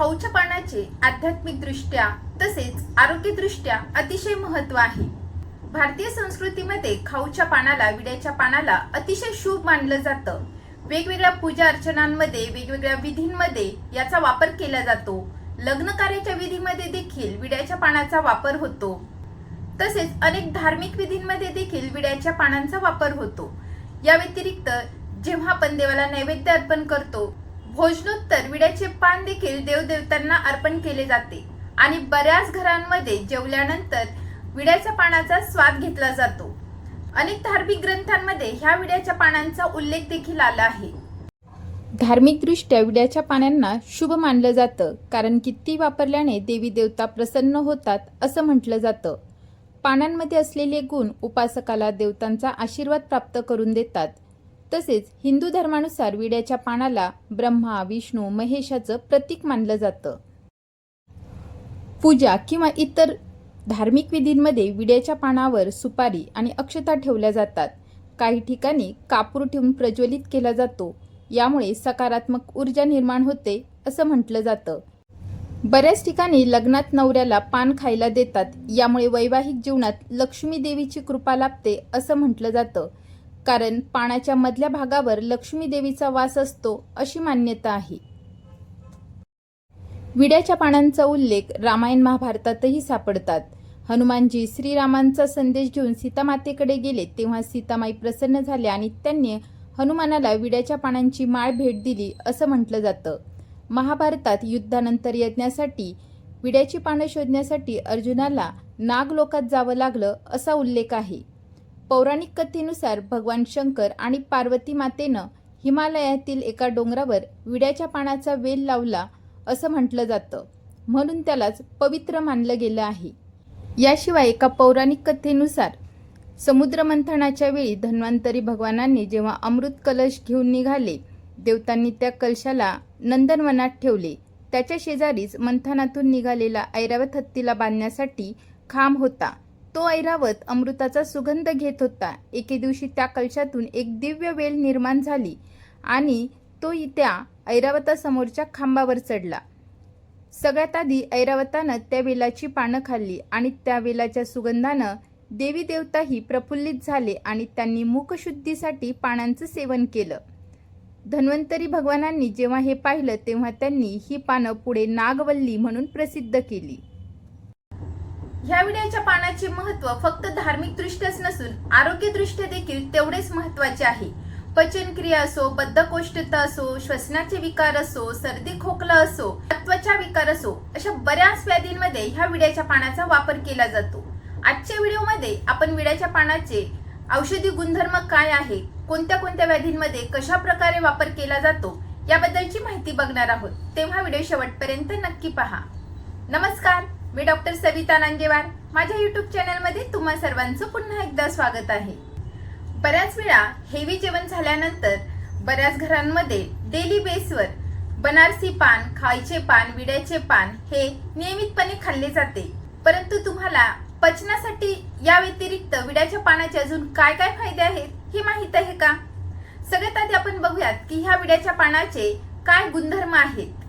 खाऊच्या पानाचे आध्यात्मिक दृष्ट्या तसेच आरोग्यदृष्ट्या अतिशय महत्त्व आहे. भारतीय संस्कृतीमध्ये खाऊच्या पानाला विड्याच्या पानाला अतिशय शुभ मानलं जातं. वेगवेगळ्या पूजा अर्चनांमध्ये वेगवेगळ्या विधींमध्ये याचा वापर केला जातो. लग्न कार्याच्या विधीमध्ये देखील विड्याच्या पानाचा वापर होतो. तसेच अनेक धार्मिक विधींमध्ये देखील विड्याच्या पानांचा वापर होतो. या व्यतिरिक्त जेव्हा आपण देवाला नैवेद्य अर्पण करतो भोजनोत्तर विड्याचे पान देखील देवदेवतांना अर्पण केले जाते. आणि बऱ्याच घरांमध्ये जेवल्यानंतर विड्याच्या पानाचा स्वाद घेतला जातो. अनेक धार्मिक ग्रंथांमध्ये ह्या विड्याच्या पानांचा उल्लेख देखील आला आहे. धार्मिकदृष्ट्या विड्याच्या पानांना शुभ मानलं जातं कारण किती वापरल्याने देवी देवता प्रसन्न होतात असं म्हटलं जातं. पानांमध्ये असलेले गुण उपासकाला देवतांचा आशीर्वाद प्राप्त करून देतात. तसेच हिंदू धर्मानुसार विड्याच्या पानाला ब्रह्मा विष्णू महेशाचं प्रतीक मानलं जातं. पूजा किंवा इतर धार्मिक विधींमध्ये विड्याच्या पानावर सुपारी आणि अक्षता ठेवल्या जातात. काही ठिकाणी कापूर ठेवून प्रज्वलित केला जातो. यामुळे सकारात्मक ऊर्जा निर्माण होते असं म्हटलं जातं. बऱ्याच ठिकाणी लग्नात नवऱ्याला पान खायला देतात. यामुळे वैवाहिक जीवनात लक्ष्मी देवीची कृपा लाभते असं म्हटलं जातं. कारण पानाच्या मधल्या भागावर लक्ष्मी देवीचा वास असतो अशी मान्यता आहे. विड्याच्या पानांचा उल्लेख रामायण महाभारतातही सापडतात. हनुमानजी श्रीरामांचा संदेश घेऊन सीतामातेकडे गेले तेव्हा सीतामाई प्रसन्न झाल्या आणि त्यांनी हनुमानाला विड्याच्या पानांची माळ भेट दिली असं म्हटलं जातं. महाभारतात युद्धानंतर यज्ञासाठी विड्याची पानं शोधण्यासाठी अर्जुनाला नागलोकात जावं लागलं असा उल्लेख आहे. पौराणिक कथेनुसार भगवान शंकर आणि पार्वती मातेनं हिमालयातील एका डोंगरावर विड्याच्या पानाचा वेल लावला असं म्हटलं जातं. म्हणून त्यालाच पवित्र मानलं गेलं आहे. याशिवाय एका पौराणिक कथेनुसार समुद्र मंथनाच्या वेळी धन्वंतरी भगवानांनी जेव्हा अमृत कलश घेऊन निघाले देवतांनी त्या कलशाला नंदनवनात ठेवले. त्याच्या शेजारीच मंथनातून निघालेला ऐरावत हत्तीला बांधण्यासाठी खांब होता. तो ऐरावत अमृताचा सुगंध घेत होता. एके दिवशी त्या कलशातून एक दिव्य वेल निर्माण झाली आणि तो त्या ऐरावतासमोरच्या खांबावर चढला. सगळ्यात आधी ऐरावतानं त्या वेलाची पानं खाल्ली आणि त्या वेलाच्या सुगंधानं देवी देवताही प्रफुल्लित झाले आणि त्यांनी मुखशुद्धीसाठी पानांचं सेवन केलं. धन्वंतरी भगवानांनी जेव्हा हे पाहिलं तेव्हा त्यांनी ही पानं पुढे नागवल्ली म्हणून प्रसिद्ध केली. ह्या विड्याच्या पानाचे महत्त्व फक्त धार्मिक दृष्ट्याच नसून आरोग्यदृष्ट्या देखील तेवढेच महत्त्वाचे आहे. पचनक्रिया असो बद्धकोष्ठता असो श्वसनाचे विकार असो सर्दी खोकला असो त्वचा विकार असो अशा बऱ्याच व्याधींमध्ये ह्या विड्याच्या पानाचा वापर केला जातो. आजच्या व्हिडिओमध्ये आपण विड्याच्या पानाचे औषधी गुणधर्म काय आहे कोणत्या कोणत्या व्याधींमध्ये कशा प्रकारे वापर केला जातो याबद्दलची माहिती बघणार आहोत. तेव्हा व्हिडिओ शेवटपर्यंत नक्की पहा. नमस्कार. मी डॉक्टर सविता नांगेवार. माझ्या युट्यूब चॅनलमध्ये तुम्हा सर्वांचं पुन्हा एकदा स्वागत आहे. बऱ्याच वेळा हेवी जेवण झाल्यानंतर बऱ्याच घरांमध्ये डेली बेसवर बनारसी पान खायचे पान विड्याचे पान हे नियमितपणे खाल्ले जाते. परंतु तुम्हाला पचनासाठी या व्यतिरिक्त विड्याच्या पानाचे अजून काय काय फायदे आहेत हे माहीत आहे का? सगळ्यात आधी आपण बघूयात की ह्या विड्याच्या पानाचे काय गुणधर्म आहेत.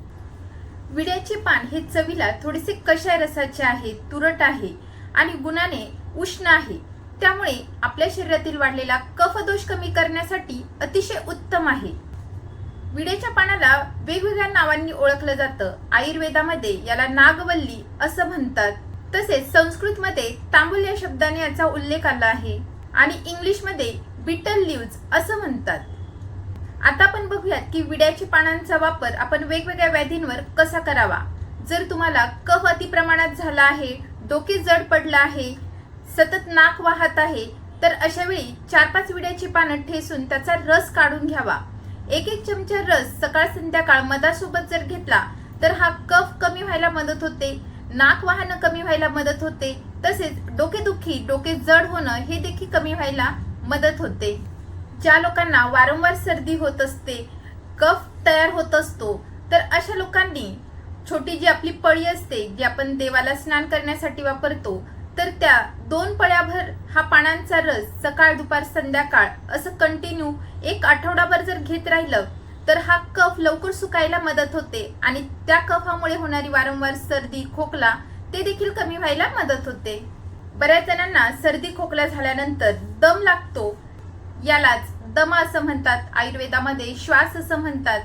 विड्याचे पान हे चवीला थोडेसे कशा रसाचे आहे तुरट आहे आणि गुणाने उष्ण आहे. त्यामुळे आपल्या शरीरातील वाढलेला कफदोष कमी करण्यासाठी अतिशय उत्तम आहे. विड्याच्या पानाला वेगवेगळ्या नावांनी ओळखलं जातं. आयुर्वेदामध्ये याला नागवल्ली असं म्हणतात. तसेच संस्कृतमध्ये तांबूल या शब्दाने याचा उल्लेख आला आहे. आणि इंग्लिशमध्ये बिटल लिव्ज असं म्हणतात. आता आपण बघूयात की विड्याच्या पानांचा वापर आपण वेगवेगळ्या व्याधींवर कसा करावा? जर तुम्हाला कफ अति प्रमाणात झाला आहे डोके जड पडलं आहे सतत नाक वाहत आहे तर अशा वेळी चार पाच विड्याची पानं ठेसून त्याचा रस काढून घ्यावा. एक एक चमचा रस सकाळ संध्याकाळ मधासोबत जर घेतला तर हा कफ कमी व्हायला मदत होते नाक वाहनं कमी व्हायला मदत होते तसेच डोकेदुखी डोके जड होणं हे देखील कमी व्हायला मदत होते. ज्या लोकांना वारंवार सर्दी होत असते कफ तयार होत असतो तर अशा लोकांनी छोटी जी आपली पळी असते जी आपण देवाला स्नान करण्यासाठी वापरतो तर त्या दोन पळ्याभर हा पानांचा रस सकाळ दुपार संध्याकाळ असं कंटिन्यू एक आठवडाभर जर घेत राहिलं तर हा कफ लवकर सुकायला मदत होते आणि त्या कफामुळे होणारी वारंवार सर्दी खोकला ते देखील कमी व्हायला मदत होते. बऱ्याच जणांना सर्दी खोकला झाल्यानंतर दम लागतो यालाच दमा असं म्हणतात. आयुर्वेदामध्ये श्वास असं म्हणतात.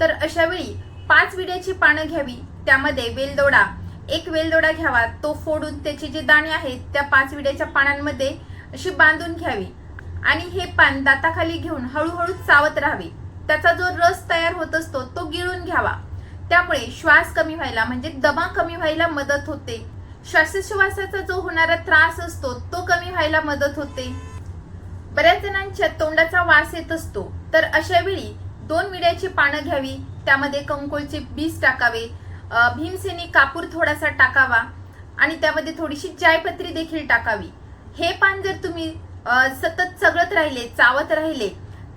तर अशा वेळी पाच विड्याची पानं घ्यावी त्यामध्ये वेलदोडा. एक वेलदोडा घ्यावा तो फोडून त्याचे जे दाणे आहेत त्या पाच विड्याच्या पानांमध्ये अशी बांधून घ्यावी. आणि हे पान दाताखाली घेऊन हळूहळू चावत राहावे. त्याचा जो रस तयार होत असतो तो गिळून घ्यावा. त्यामुळे श्वास कमी व्हायला म्हणजे दमा कमी व्हायला मदत होते. श्वासोश्वासाचा जो होणारा त्रास असतो तो कमी व्हायला मदत होते. बऱ्याच जणांच्या तोंडाचा वास येत असतो. तर अशा वेळी दोन विड्याची पानं घ्यावी त्यामध्ये कंकोळचे बीज टाकावे भीमसेनी कापूर थोडासा टाकावा आणि त्यामध्ये थोडीशी जायपत्री देखील टाकावी. हे पान जर तुम्ही सतत चगळत राहिले चावत राहिले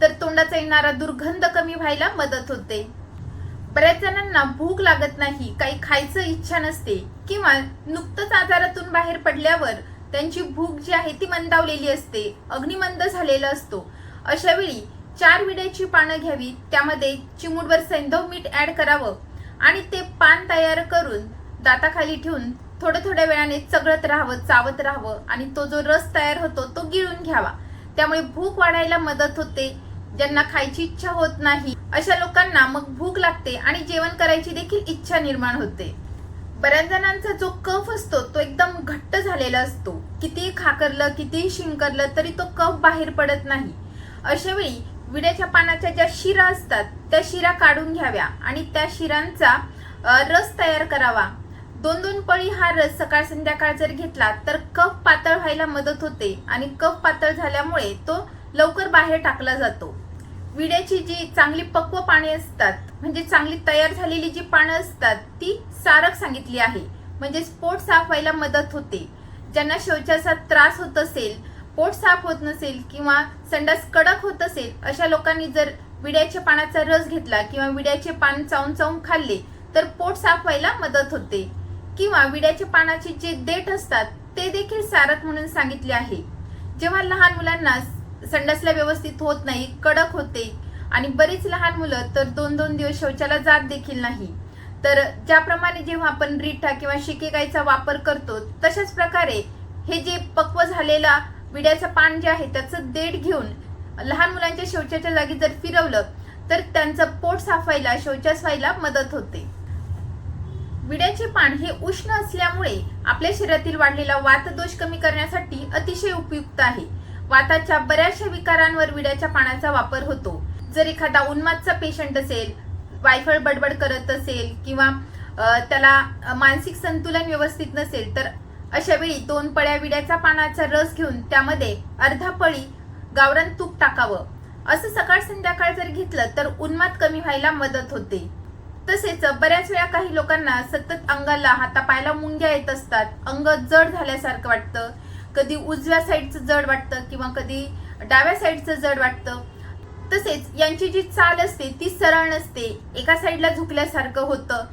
तर तोंडाचा येणारा दुर्गंध कमी व्हायला मदत होते. बऱ्याच जणांना भूक लागत नाही काही खायचं इच्छा नसते किंवा नुकतंच आजारातून बाहेर पडल्यावर त्यांची भूक जी आहे ती मंदावलेली असते. अग्निमंद झालेला असतो. अशा वेळी चार विड्याची पानं घ्यावी त्यामध्ये चिमूटभर सैंधव मीठ ऍड करावं आणि ते पान तयार करून दाताखाली ठेवून थोड्या थोड्या वेळाने चगळत राहावं चावत राहावं आणि तो जो रस तयार होतो तो गिळून घ्यावा. त्यामुळे भूक वाढायला मदत होते. ज्यांना खायची इच्छा होत नाही अशा लोकांना मग भूक लागते आणि जेवण करायची देखील इच्छा निर्माण होते. बऱ्याच जणांचा जो कफ असतो तो एकदम घट्ट झालेला असतो. कितीही खाकरलं कितीही शिंकरलं तरी तो कफ बाहेर पडत नाही. अशा वेळी विड्याच्या पानाच्या ज्या शिरा असतात त्या शिरा काढून घ्याव्या आणि त्या शिरांचा रस तयार करावा. दोन दोन पळी हा रस सकाळ संध्याकाळ जर घेतला तर कफ पातळ व्हायला मदत होते आणि कफ पातळ झाल्यामुळे तो लवकर बाहेर टाकला जातो. विड्याची जी चांगली पक्व पाने असतात म्हणजे चांगली तयार झालेली जी पानं असतात ती सारक सांगितली आहे. म्हणजे पोट साफ व्हायला मदत होते. ज्यांना शौचाचा त्रास होत असेल पोट साफ होत नसेल किंवा संडास कडक होत असेल अशा लोकांनी जर विड्याच्या पानाचा रस घेतला किंवा विड्याचे पान चावून चावून खाल्ले तर पोट साफ व्हायला मदत होते. किंवा विड्याच्या पानाचे जे देठ असतात ते देखील सारक म्हणून सांगितले आहे. जेव्हा लहान मुलांना संडासला व्यवस्थित होत नाही कडक होते आणि बरीच लहान मुलं तर दोन दोन दिवस शौचाला जात देखील नाही. तर ज्याप्रमाणे जेव्हा आपण रिठा किंवा शिकेकाईचा वापर करतो तशाच प्रकारे हे जे पक्व झालेला विड्याचं पान जे आहे त्याचं देठ घेऊन लहान मुलांच्या शौचाच्या जागी जर फिरवलं तर त्यांचं पोट साफ व्हायला शौचास व्हायला मदत होते. विड्याचे पान हे उष्ण असल्यामुळे आपल्या शरीरातील वाढलेला वातदोष कमी करण्यासाठी अतिशय उपयुक्त आहे. वाताच्या बऱ्याचशा विकारांवर विड्याच्या पानाचा वापर होतो. जर एखादा उन्मादचा पेशंट असेल वायफळ बडबड करत असेल किंवा त्याला मानसिक संतुलन व्यवस्थित नसेल तर अशा वेळी दोन पळ्या विड्याचा पानाचा रस घेऊन त्यामध्ये अर्धा पळी गावरान तूप टाकावं. असं सकाळ संध्याकाळ जर घेतलं तर उन्माद कमी व्हायला मदत होते. तसेच बऱ्याच वेळा काही लोकांना सतत अंगाला हातापायला मुंग्या येत असतात. अंग जड झाल्यासारखं वाटतं. कधी उजव्या साईडचं जड वाटतं किंवा कधी डाव्या साईडचं जड वाटतं. तसेच यांची जी चाल असते ती सरळ नसते. एका साईडला झुकल्यासारखं होतं.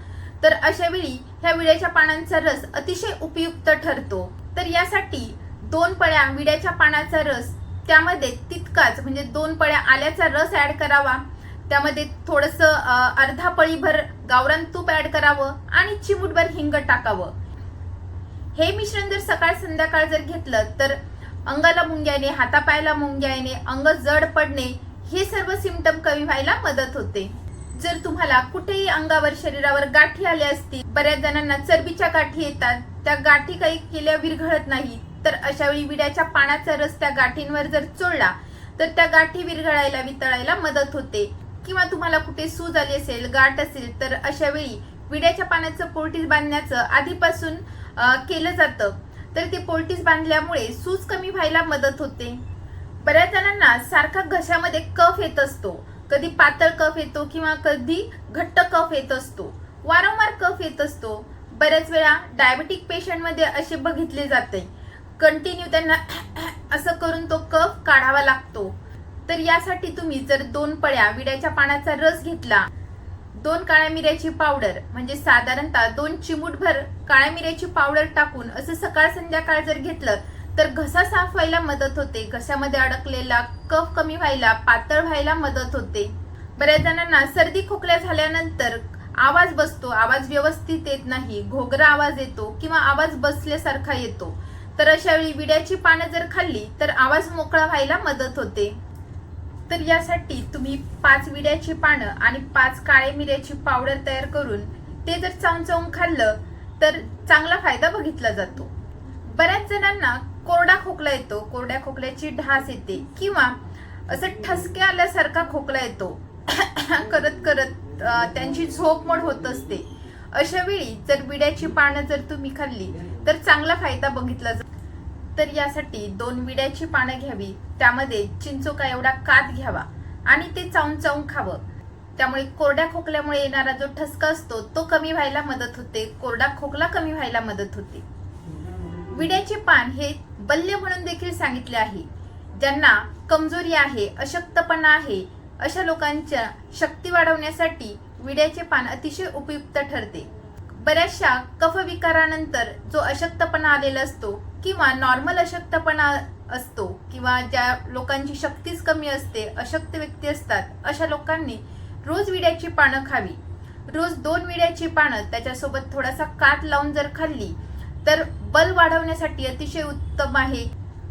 तर अशा वेळी ह्या विड्याच्या पानांचा रस अतिशय उपयुक्त ठरतो. तर यासाठी दोन पळ्या विड्याच्या पानाचा रस त्यामध्ये तितकाच म्हणजे दोन पळ्या आल्याचा रस ऍड करावा. त्यामध्ये थोडस अर्धा पळीभर गावरान तूप ऍड करावं आणि चिमूटभर हिंग टाकावं. हे मिश्रण जर सकाळ संध्याकाळ जर घेतलं तर अंगाला मुंग्या येणे हातापायाला मुंग्या येणे अंग जड पडणे हे सर्व सिमटम कमी व्हायला मदत होते. जर तुम्हाला कुठेही अंगावर शरीरावर गाठी आल्या असतील बऱ्याच जणांना चरबीच्या गाठी येतात. त्या गाठी काही केल्या विरघळत नाही. तर अशा वेळी विड्याच्या पानाचा रस त्या गाठींवर जर चोळला तर त्या गाठी विरघळायला वितळायला मदत होते. किंवा तुम्हाला कुठे सूज आली असेल गाठ असेल तर अशा वेळी विड्याच्या पानाचं पोल्टीस बांधण्याचं आधीपासून केलं जातं. तर ते पोल्टीस बांधल्यामुळे सूज कमी व्हायला मदत होते. बऱ्याच जणांना सारखा घशामध्ये कफ येत असतो. कधी पातळ कफ येतो किंवा कधी घट्ट कफ येत असतो. वारंवार कफ येत असतो. बऱ्याच वेळा डायबेटिक पेशंटमध्ये असे बघितले जाते. कंटिन्यू त्यांना असं करून तो कफ काढावा लागतो. तर यासाठी तुम्ही जर दोन पळ्या विड्याच्या पानाचा रस घेतला दोन काळ्या मिऱ्याची पावडर म्हणजे साधारणतः दोन चिमूटभर काळ्या मिऱ्याची पावडर टाकून असं सकाळ संध्याकाळ जर घेतलं तर घसा साफ व्हायला मदत होते. घशामध्ये अडकलेला कफ कमी व्हायला पातळ व्हायला मदत होते. बऱ्याच जणांना सर्दी खोकल्या झाल्यानंतर आवाज बसतो. आवाज व्यवस्थित येत नाही. घोगरा आवाज येतो किंवा आवाज बसल्यासारखा येतो. तर अशा वेळी विड्याची पानं जर खाल्ली तर आवाज मोकळा व्हायला मदत होते. तर यासाठी तुम्ही पाच विड्याची पानं आणि पाच काळे मिऱ्याची पावडर तयार करून ते जर चावून चावून खाल्लं तर चांगला फायदा बघितला जातो. बऱ्याच जणांना कोरडा खोकला येतो कोरड्या खोकल्याची ढास येते किंवा असं ठसके आल्यासारखा खोकला येतो. करत करत त्यांची झोप मोड होत असते. अशा वेळी जर विड्याची पानं जर तुम्ही खाल्ली तर चांगला फायदा बघितला जातो तर यासाठी दोन विड्याची पानं घ्यावी त्यामध्ये चिंचोका एवढा कात घ्यावा आणि ते चावून चावून खावं. त्यामुळे कोरड्या खोकल्यामुळे येणारा जो ठसका असतो तो कमी व्हायला मदत होते कोरडा खोकला कमी व्हायला मदत होते. विड्याचे पान हे बल्य म्हणून देखील सांगितले आहे. ज्यांना कमजोरी आहे अशक्तपणा आहे अशा लोकांच्या शक्ती वाढवण्यासाठी विड्याचे पान अतिशय उपयुक्त ठरते. बऱ्याचशा कफविकारानंतर जो अशक्तपणा आलेला असतो किंवा नॉर्मल अशक्तपणा असतो किंवा ज्या लोकांची शक्तीच कमी असते अशक्त व्यक्ती असतात अशा लोकांनी रोज विड्याची पानं खावी. रोज दोन विड्याची पानं त्याच्यासोबत थोडासा काट लावून जर खाल्ली तर बल वाढवण्यासाठी अतिशय उत्तम आहे.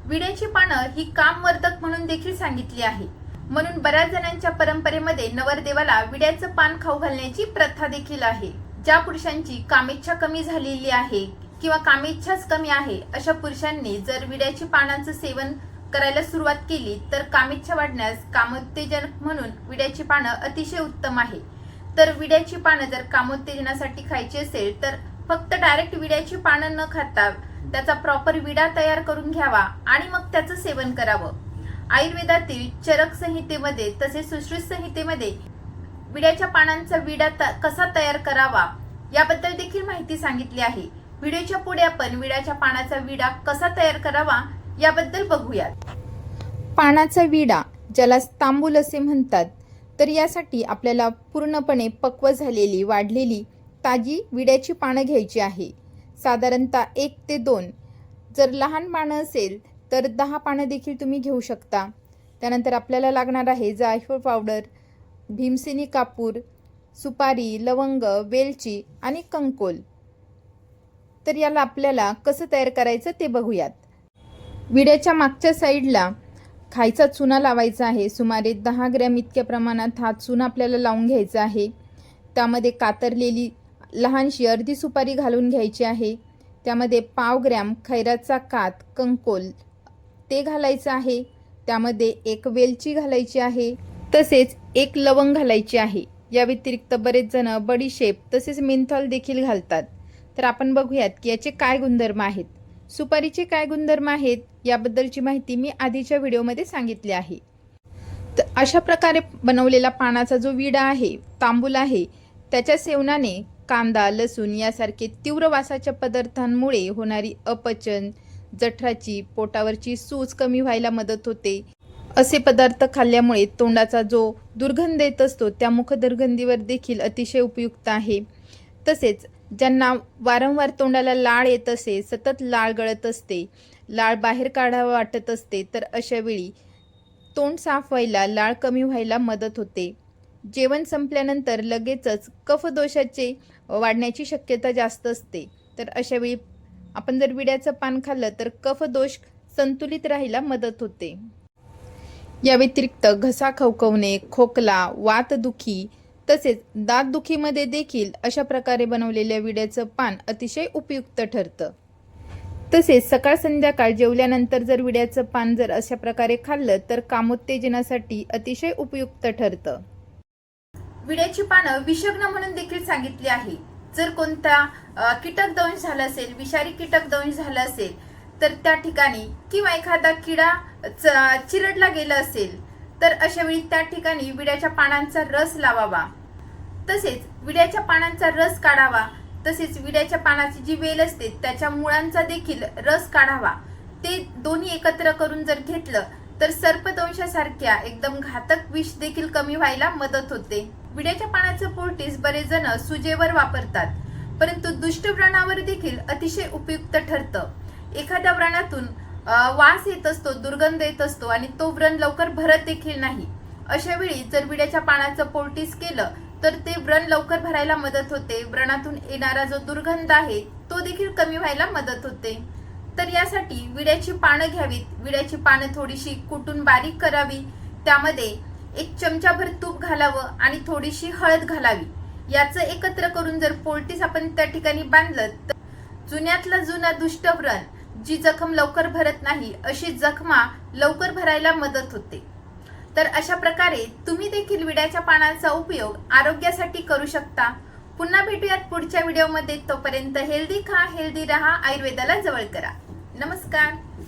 विड्याची पानं ही कामवर्धक म्हणून देखील सांगितली आहे. म्हणून बऱ्याच जणांच्या परंपरेमध्ये नवरदेवाला विड्याचं पान खाऊ घालण्याची प्रथा देखील आहे. ज्या पुरुषांची कामेच्छा कमी झालेली आहे किंवा कामेच्छाच कमी आहे अशा पुरुषांनी जर विड्याची पानांचं सेवन करायला सुरुवात केली तर कामेच्छा वाढण्यास कामोत्तेजन म्हणून विड्याची पानं अतिशय उत्तम आहे. तर विड्याची पानं जर कामोत्तेजनासाठी खायची असेल तर फक्त डायरेक्ट विड्याची पानं न खाता त्याचा प्रॉपर विडा तयार करून घ्यावा आणि मग त्याचं सेवन करावं. आयुर्वेदातील चरक संहितेमध्ये तसेच सुश्रुत संहितेमध्ये विड्याच्या पानांचा विडा त- कसा तयार करावा याबद्दल देखील माहिती सांगितली आहे. व्हिडिओच्या पुढे आपण विड्याच्या पानाचा विडा कसा तयार करावा याबद्दल बघूयात. पानाचा विडा ज्याला तांबूल असे म्हणतात तर यासाठी आपल्याला पूर्णपणे पक्व झालेली वाढलेली ताजी विड्याची पानं घ्यायची आहे. साधारणतः एक ते दोन. जर लहान पानं असेल तर दहा पानं देखील तुम्ही घेऊ शकता. त्यानंतर आपल्याला लागणार आहे जायफळ पावडर भीमसेनी कापूर सुपारी लवंग वेलची आणि कंकोल. तर याला आपल्याला कसं तयार करायचं ते बघूयात. विड्याच्या मागच्या साईडला खायचा चुना लावायचा आहे. सुमारे दहा ग्रॅम इतक्या प्रमाणात हा चुना आपल्याला लावून घ्यायचा आहे. त्यामध्ये कातरलेली लहानशी अर्धी सुपारी घालून घ्यायची आहे. त्यामध्ये पाव ग्रॅम खैराचा कात कंकोल ते घालायचं आहे. त्यामध्ये एक वेलची घालायची आहे. तसेच एक लवंग घालायची आहे. या व्यतिरिक्त बरेच जण बडीशेप तसेच मेंथॉल देखील घालतात. तर आपण बघूयात की याचे काय गुणधर्म आहेत. सुपारीचे काय गुणधर्म आहेत याबद्दलची माहिती मी आधीच्या व्हिडिओमध्ये सांगितली आहे. तर अशा प्रकारे बनवलेला पानाचा जो विडा आहे तांबूल आहे त्याच्या सेवनाने कांदा लसूण यासारखे तीव्र वासाच्या पदार्थांमुळे होणारी अपचन जठराची पोटावरची सूज कमी व्हायला मदत होते. असे पदार्थ खाल्ल्यामुळे तोंडाचा जो दुर्गंध येत असतो त्या मुखदुर्गंधीवर देखील अतिशय उपयुक्त आहे. तसेच ज्यांना वारंवार तोंडाला लाळ येत असे सतत लाळ गळत असते लाळ बाहेर काढावं वाटत असते तर अशा वेळी तोंड साफ व्हायला लाळ कमी व्हायला मदत होते. जेवण संपल्यानंतर लगेचच कफदोषाचे वाढण्याची शक्यता जास्त असते. तर अशावेळी आपण जर विड्याचं पान खाल्लं तर कफदोष संतुलित राहायला मदत होते. या व्यतिरिक्त घसा खवखवणे खोकला वातदुखी तसेच दातदुखीमध्ये देखील अशा प्रकारे बनवलेल्या विड्याचं पान अतिशय उपयुक्त ठरतं. तसेच सकाळ संध्याकाळ जेवल्यानंतर जर विड्याचं पान जर अशा प्रकारे खाल्लं तर कामोत्तेजनासाठी अतिशय उपयुक्त ठरतं. विड्याची पानं विषग्न म्हणून देखील सांगितली आहे. जर कोणता कीटक दंश झाला असेल विषारी कीटक दंश झाला असेल तर त्या ठिकाणी किंवा एखादा किडा च- चिरडला गेला असेल तर अशा वेळी त्या ठिकाणी विड्याच्या पानांचा रस लावावा. तसेच विड्याच्या पानांचा रस काढावा. तसेच विड्याच्या पानाची जी वेल असते त्याच्या मुळांचा देखील रस काढावा. ते दोन्ही एकत्र करून जर घेतलं तर सर्पदंशासारख्या एकदम घातक विष देखील कमी व्हायला मदत होते. विड्याच्या पानाचं पोल्टीस बरेच जण सुजेवर वापरतात. परंतु दुष्ट व्रणावर देखील अतिशय उपयुक्त ठरतं. एखाद्या व्रणातून वास येत असतो दुर्गंध येत असतो आणि तो व्रण लवकर भरत देखील नाही. अशा वेळी जर विड्याच्या पानाचं पोल्टीस केलं तर ते व्रण लवकर भरायला मदत होते. व्रणातून येणारा जो दुर्गंध आहे तो देखील कमी व्हायला मदत होते. तर यासाठी विड्याची पानं घ्यावीत. विड्याची पानं थोडीशी कुटून बारीक करावी. त्यामध्ये एक चमचाभर तूप घालावं आणि थोडीशी हळद घालावी. याचं एकत्र करून जर पोल्टीस आपण त्या ठिकाणी बांधलं तर जुन्यातला जुना दुष्ट व्रण जी जखम लवकर भरत नाही अशी जखमा लवकर भरायला मदत होते. तर अशा प्रकारे तुम्ही देखील विड्याच्या पानांचा उपयोग आरोग्यासाठी करू शकता. पुन्हा भेटूयात पुढच्या व्हिडिओमध्ये. तोपर्यंत हेल्दी खा हेल्दी रहा आयुर्वेदाला जवळ करा. नमस्कार.